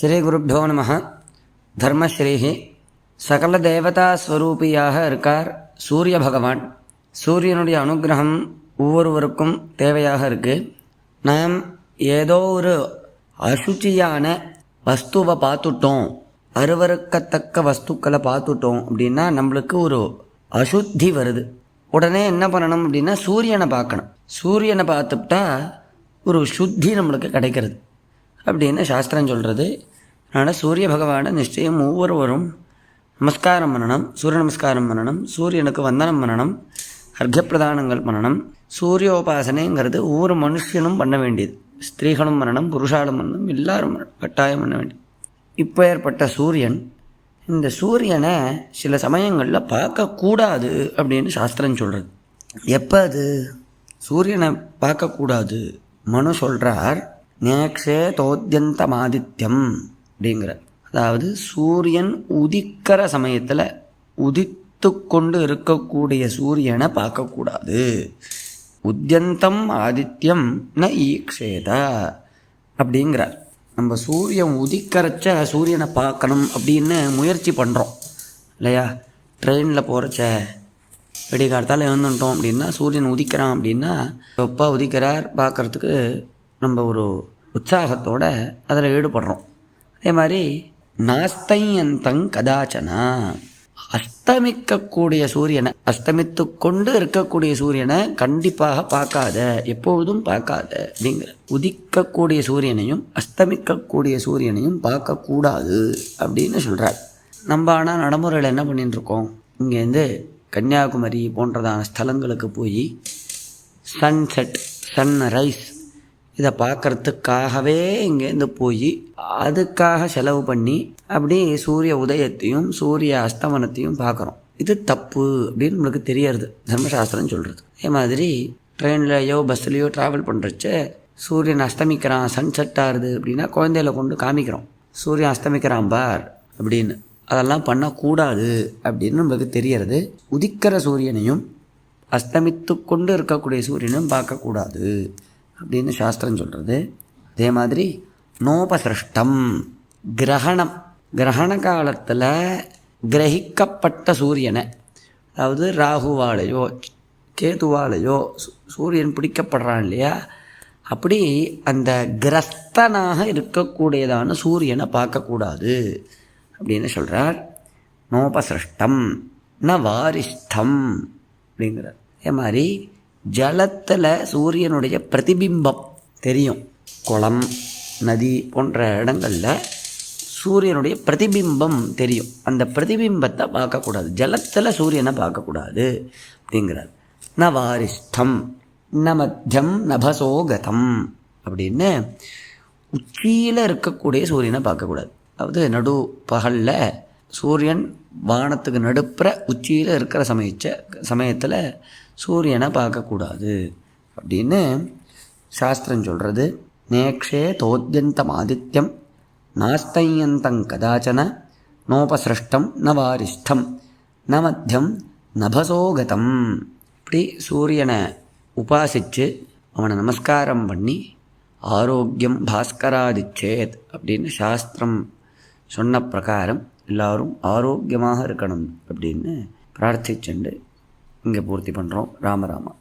ஸ்ரீகுருப்போ நம. தர்மஸ்ரீஹி. சகல தேவதா ஸ்வரூபியாக இருக்கார் சூரிய பகவான். சூரியனுடைய அனுகிரகம் ஒவ்வொருவருக்கும் தேவையாக இருக்குது நாம் ஏதோ ஒரு அசுச்சியான வஸ்துவை பார்த்துட்டோம். அருவறுக்கத்தக்க வஸ்துக்களை பார்த்துட்டோம் அப்படின்னா நம்மளுக்கு ஒரு அசுத்தி வருது. உடனே என்ன பண்ணணும் அப்படின்னா சூரியனை பார்க்கணும். சூரியனை பார்த்துட்டா ஒரு சுத்தி நம்மளுக்கு கிடைக்கிறது. அப்படின்னு சாஸ்திரம் சொல்கிறது அதனால் சூரிய பகவானை நிச்சயம் ஒவ்வொருவரும் நமஸ்காரம் பண்ணணும் சூரிய நமஸ்காரம் பண்ணணும் சூரியனுக்கு வந்தனம் பண்ணணும் அர்க்கப்பிரதானங்கள் பண்ணணும். சூரியோபாசனைங்கிறது ஒவ்வொரு மனுஷனும் பண்ண வேண்டியது. ஸ்திரீகளும் பண்ணணும் புருஷாலும் பண்ணணும் எல்லாரும் கட்டாயம் பண்ண வேண்டியது. இப்போ ஏற்பட்ட சூரியன் இந்த சூரியனை சில சமயங்களில் பார்க்கக்கூடாது அப்படின்னு சாஸ்திரம் சொல்கிறது எப்போ அது? சூரியனை பார்க்கக்கூடாது. மனு சொல்கிறார் நேக்ஷே தோத்தியந்தமாதித்யம் அப்படிங்கிற. அதாவது சூரியன் உதிக்கிற சமயத்தில் உதித்து கொண்டு இருக்கக்கூடிய சூரியனை பார்க்கக்கூடாது. உத்தியந்தம் ஆதித்யம் ந ஈக்ஷேத அப்படிங்கிறார். நம்ம சூரியன் உதிக்கிறச்ச சூரியனை பார்க்கணும் அப்படின்னு முயற்சி பண்ணுறோம் இல்லையா? ட்ரெயினில் போகிறச்ச வெடிகாலத்தால் எழுந்துட்டோம் அப்படின்னா சூரியன் உதிக்கிறான் அப்படின்னா எப்போ உதிக்கிறார் பார்க்குறதுக்கு நம்ம ஒரு உற்சாகத்தோடு அதில் ஈடுபடுறோம். அதே மாதிரி நாஸ்தையந்தங் கதாச்சனா. அஸ்தமிக்கக்கூடிய சூரியனை அஸ்தமித்து கொண்டு இருக்கக்கூடிய சூரியனை கண்டிப்பாக பார்க்காத எப்பொழுதும் பார்க்காத அப்படிங்கிற. உதிக்கக்கூடிய சூரியனையும் அஸ்தமிக்கக்கூடிய சூரியனையும் பார்க்கக்கூடாது அப்படின்னு சொல்கிறார் நம்ம ஆனால் நடைமுறையில் என்ன பண்ணிட்டு இருக்கோம் இங்கேருந்து கன்னியாகுமரி போன்றதான ஸ்தலங்களுக்கு போய் சன்செட் சன்ரைஸ் இதை பார்க்கறதுக்காகவே இங்கேருந்து போய் அதுக்காக செலவு பண்ணி அப்படியே சூரிய உதயத்தையும் சூரிய அஸ்தமனத்தையும் பார்க்குறோம். இது தப்பு அப்படின்னு நம்மளுக்கு தெரியறது. தர்மசாஸ்திரம் சொல்கிறது அதே மாதிரி ட்ரெயின்லையோ பஸ்லேயோ ட்ராவல் பண்ணுறச்ச சூரியன் அஸ்தமிக்கிறான் சன்செட் ஆகுது அப்படின்னா குழந்தையில கொண்டு காமிக்கிறோம். சூரியன் அஸ்தமிக்கிறான் பார் அப்படின்னு. அதெல்லாம் பண்ணக்கூடாது அப்படின்னு நம்மளுக்கு தெரியறது. உதிக்கிற சூரியனையும் அஸ்தமித்து கொண்டு இருக்கக்கூடிய சூரியனும் பார்க்கக்கூடாது. அப்படின்னு சாஸ்திரம் சொல்கிறது அதே மாதிரி நோபசிருஷ்டம் கிரகணம். கிரகண காலத்தில் கிரகிக்கப்பட்ட சூரியனை அதாவது ராகுவாலேயோ கேதுவாலேயோ சூரியன் பிடிக்கப்படுறான் இல்லையா? அப்படி அந்த கிரஸ்தனாக இருக்கக்கூடியதான சூரியனை பார்க்கக்கூடாது அப்படின்னு சொல்கிறார் நோபசிருஷ்டம் ந வாரிஷ்டம் அப்படிங்கிறார். அதே மாதிரி ஜலத்தில் சூரியனுடைய பிரதிபிம்பம் தெரியும். குளம் நதி போன்ற இடங்களில் சூரியனுடைய பிரதிபிம்பம் தெரியும். அந்த பிரதிபிம்பத்தை பார்க்கக்கூடாது. ஜலத்தில் சூரியனை பார்க்கக்கூடாது அப்படிங்கிறார். ந வாரிஷ்டம் ந மத்தியம் நபசோகதம் அப்படின்னு உச்சியில் இருக்கக்கூடிய சூரியனை பார்க்கக்கூடாது. அதாவது நடு பகலில் சூரியன் வானத்துக்கு நடுப்புற உச்சியில் இருக்கிற சமயச்ச சமயத்தில் சூரியனை பார்க்கக்கூடாது. அப்படின்னு சாஸ்திரம் சொல்கிறது நேக்ஷே தோத்யந்தம் ஆதித்யம் நாஸ்தையந்தங் கதாச்சன நோபசிருஷ்டம் ந வாரிஷ்டம் ந மத்தியம் நபசோகதம். இப்படி சூரியனை உபாசித்து அவனை நமஸ்காரம் பண்ணி ஆரோக்கியம் பாஸ்கராதிச்சேத் அப்படின்னு சாஸ்திரம் சொன்ன பிரகாரம் எல்லாரும் ஆரோக்கியமாக இருக்கணும் அப்படின்னு பிரார்த்திச்சுண்டு இங்கே பூர்த்தி பண்ணுறோம். ராமராமா